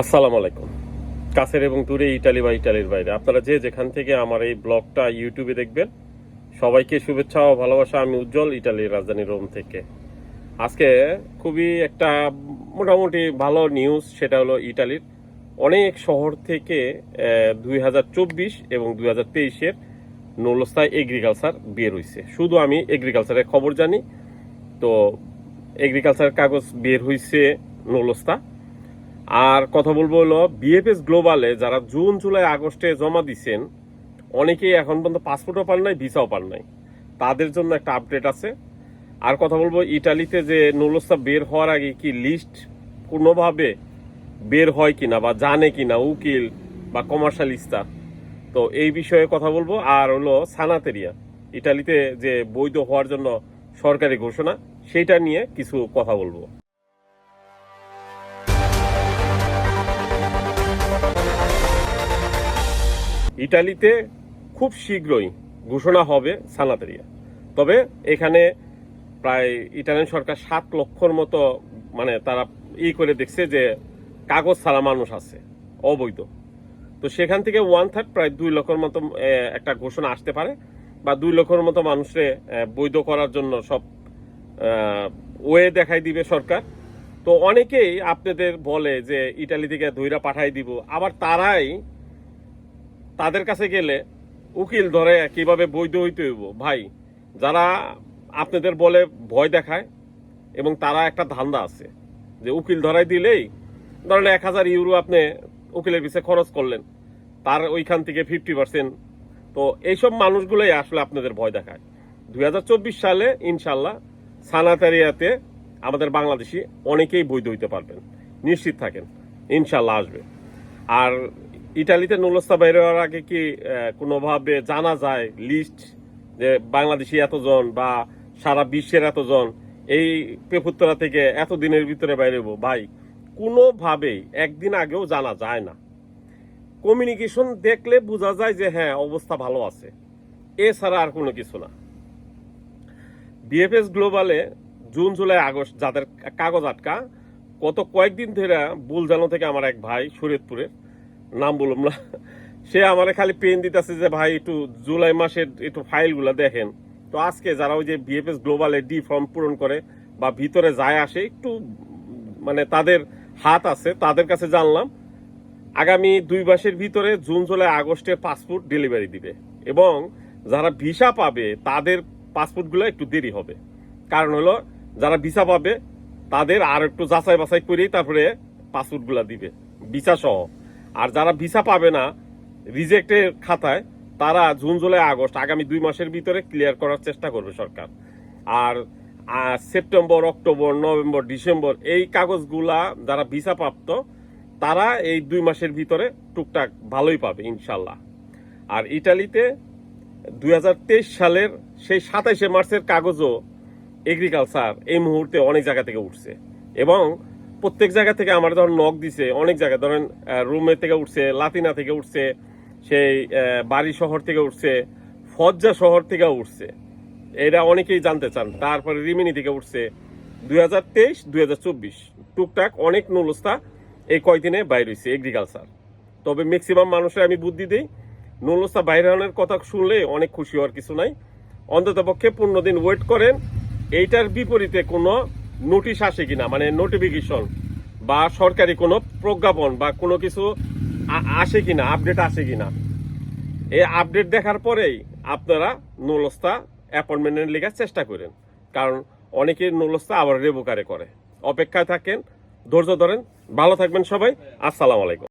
আসসালামু আলাইকুম। কাছের এবং দূরে ইটালি বা ইটালির বাইরে। আপনারা যে যেখান থেকে আমার এই ব্লগটা ইউটিউবে দেখবেন, সবাইকে শুভেচ্ছা ও ভালোবাসা। আমি উজ্জ্বল, ইটালির রাজধানী রোম থেকে। আজকে খুবই একটা মোটামুটি ভালো নিউজ সেটা হলো ইটালির। অনেক শহর থেকে দুই হাজার চব্বিশ এবং দুই হাজার তেইশের নলস্থায় এগ্রিকালচার বের হয়েছে শুধু আমি এগ্রিকালচারের খবর জানি, তো এগ্রিকালচার কাগজ বের হয়েছে নলস্তা। আর কথা বলব হলো বিএফএস গ্লোবালে যারা জুন, জুলাই, আগস্টে জমা দিছেন, অনেকেই এখন পর্যন্ত পাসপোর্টও পান নাই, ভিসাও পান নাই। তাদের জন্য একটা আপডেট আছে। আর কথা বলব, ইটালিতে যে নুলস্তা বের হওয়ার আগে কি লিস্ট কোনোভাবে বের হয় কিনা বা জানে কিনা উকিল বা কমার্শালিস্তা তো এই বিষয়ে কথা বলব। আর হলো সানাতেরিয়া, ইটালিতে যে বৈধ হওয়ার জন্য সরকারি ঘোষণা, সেটা নিয়ে কিছু কথা বলব। ইটালিতে খুব শীঘ্রই ঘোষণা হবে সানাতেরিয়া তবে এখানে প্রায় ইটালিয়ান সরকার সাত লক্ষর মতো মানে তারা ই করে দেখছে যে কাগজ ছাড়া মানুষ আছে, অবৈধ। তো সেখান থেকে ওয়ান থার্ড প্রায় দুই লক্ষর মতো একটা ঘোষণা আসতে পারে বা দুই লক্ষর মতো মানুষে বৈধ করার জন্য সব ওয়ে দেখাই দিবে সরকার। তো অনেকেই আপনাদের বলে যে ইটালি থেকে ধৈরা পাঠাই দিব। আবার তারাই তাদের কাছে গেলে উকিল ধরে কীভাবে বৈধ হইতে হইব? ভাই, যারা আপনাদের বলে ভয় দেখায় এবং তারা একটা ধান্দা আছে যে উকিল ধরাই দিলেই ধরেন এক হাজার ইউরো আপনি উকিলের পিছিয়ে খরচ করলেন, তার ওইখান থেকে ফিফটি পার্সেন্ট তো এইসব মানুষগুলোই আসলে আপনাদের ভয় দেখায়। দু হাজার চব্বিশ সালে ইনশাল্লাহ সানাতারিয়াতে আমাদের বাংলাদেশি অনেকেই বৈধ হইতে পারবেন। নিশ্চিত থাকেন ইনশাল্লাহ আসবে। আর ইটালিতে নুলস্তা বাইরে হওয়ার আগে কি কোনোভাবে জানা যায় লিস্ট যে বাংলাদেশি এতজন বা সারা বিশ্বের এতজন এই পেপুত্তরা থেকে এত দিনের ভিতরে বাইরে ভাই, কোনোভাবেই একদিন আগেও জানা যায় না। কমিউনিকেশন দেখলে বোঝা যায় যে হ্যাঁ অবস্থা ভালো আছে। এছাড়া আর কোনো কিছু না। বিএফএস গ্লোবালে জুন, জুলাই, আগস্ট যাদের কাগজ আটকা, গত কয়েকদিন ধরে বুলজানো থেকে আমার এক ভাই, শরীয়তপুরের নাম বললাম না। সে আমারে খালি পেন দিতেছে যে, ভাই, একটু জুলাই মাসের একটু ফাইলগুলো দেখেন। তো আজকে যারা ওই যে বিএফএস গ্লোবালে ডি ফর্ম পূরণ করে বা ভিতরে যায় আসে, একটু মানে তাদের হাত আছে, তাদের কাছে জানলাম, আগামী দুই মাসের ভিতরে জুন, জুলাই, আগস্টের পাসপোর্ট ডেলিভারি দিবে। এবং যারা ভিসা পাবে, তাদের পাসপোর্টগুলো একটু দেরি হবে। কারণ হলো, যারা ভিসা পাবে, তাদের আর একটু যাচাই বাছাই করেই তারপরে পাসপোর্টগুলো দিবে, ভিসা সহ। আর যারা ভিসা পাবে না রিজেক্টের খাতায়, তারা জুন, জুলাই, আগস্ট, আগামী দুই মাসের ভিতরে ক্লিয়ার করার চেষ্টা করবে সরকার। আর সেপ্টেম্বর, অক্টোবর, নভেম্বর, ডিসেম্বর, এই কাগজগুলা যারা ভিসা প্রাপ্ত, তারা এই দুই মাসের ভিতরে টুকটাক ভালোই পাবে, ইনশাল্লাহ। আর ইটালিতে দুই হাজার তেইশ সালের সেই সাতাইশে মার্চের কাগজও এগ্রিকালচার এই মুহূর্তে অনেক জায়গা থেকে উঠছে। এবং প্রত্যেক জায়গা থেকে আমার ধরেন নখ দিছে, অনেক জায়গায় ধরেন রুমে থেকে উঠছে, লাতিনা থেকে উঠছে, সেই বাড়ি শহর থেকে উঠছে, ফজ্জা শহর থেকে উঠছে। এটা অনেকেই জানতে চান। তারপরে রিমিনি থেকে উঠছে। দুই হাজার তেইশ, দুই হাজার চব্বিশ। টুকটাক অনেক নুলস্তা এই কয়দিনে বাইর হয়েছে এগ্রিকালচার তবে ম্যাক্সিমাম মানুষের আমি বুদ্ধি দিই নুলস্তা বাইরে আনার কথা শুনলে অনেক খুশি হওয়ার কিছু নাই। অন্তত পক্ষে পনেরো দিন ওয়েট করেন। এইটার বিপরীতে কোনো নোটিশ আসে কিনা মানে নোটিফিকেশন বা সরকারি কোনো প্রজ্ঞাপন বা কোনো কিছু আসে কিনা আপডেট আসে কিনা এই আপডেট দেখার পরেই আপনারা নুলস্থা অ্যাপয়েন্টমেন্টের লেখার চেষ্টা করেন। কারণ অনেকে নুলস্তা আবার রেবোকারে করে। অপেক্ষায় থাকেন, ধৈর্য ধরেন, ভালো থাকবেন সবাই, আসসালামু আলাইকুম।